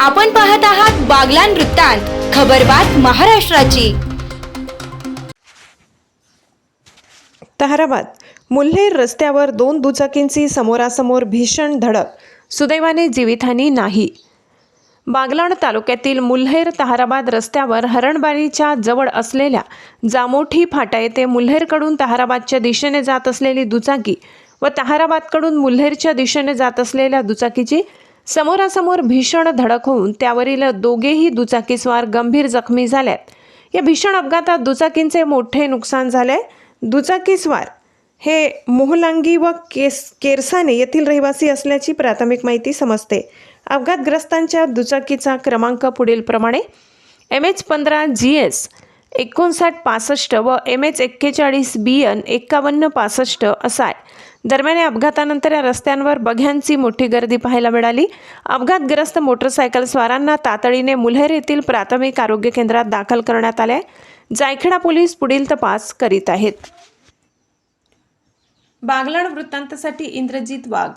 आपण पाहत आहात बागलान वृत्तांत खबरबात महाराष्ट्राची. ताहराबाद मुल्हेर रस्त्यावर दोन दुचाकींची समोरासमोर भीषण धडक सुदैवाने जीवितहानी नाही. बागलाण तालुक्यातील मुल्हेर तहाराबाद रस्त्यावर हरणबारीच्या जवळ असलेल्या जामोठी फाटा येथे मुल्हेरकडून तहाराबादच्या दिशेने जात असलेली दुचाकी व तहाराबादकडून मुल्हेरच्या दिशेने जात असलेल्या दुचाकीची समोरासमोर भीषण धडक होऊन त्यावरील दोघेही दुचाकीस्वार गंभीर जखमी झाल्यात. या भीषण अपघातात दुचाकींचे मोठे नुकसान झाले दुचाकीस्वार हे मोहलांगी व केस केरसाने येथील रहिवासी असल्याची प्राथमिक माहिती समजते. अपघातग्रस्तांच्या दुचाकीचा क्रमांक पुढील प्रमाणे एम एच पंधरा जी एस एकोणसाठ पासष्ट व एम एच एक्केचाळीस बी एन एक्कावन्न पासष्ट असा आहे. दरम्यान या अपघातानंतर या रस्त्यांवर बघ्यांची मोठी गर्दी पाहायला मिळाली. अपघातग्रस्त मोटरसायकल स्वारांना तातडीने मुल्हेर येथील प्राथमिक आरोग्य केंद्रात दाखल करण्यात आले आहे. जायखेडा पोलीस पुढील तपास करीत आहेत. बागलाण वृत्तांतासाठी इंद्रजित वाघ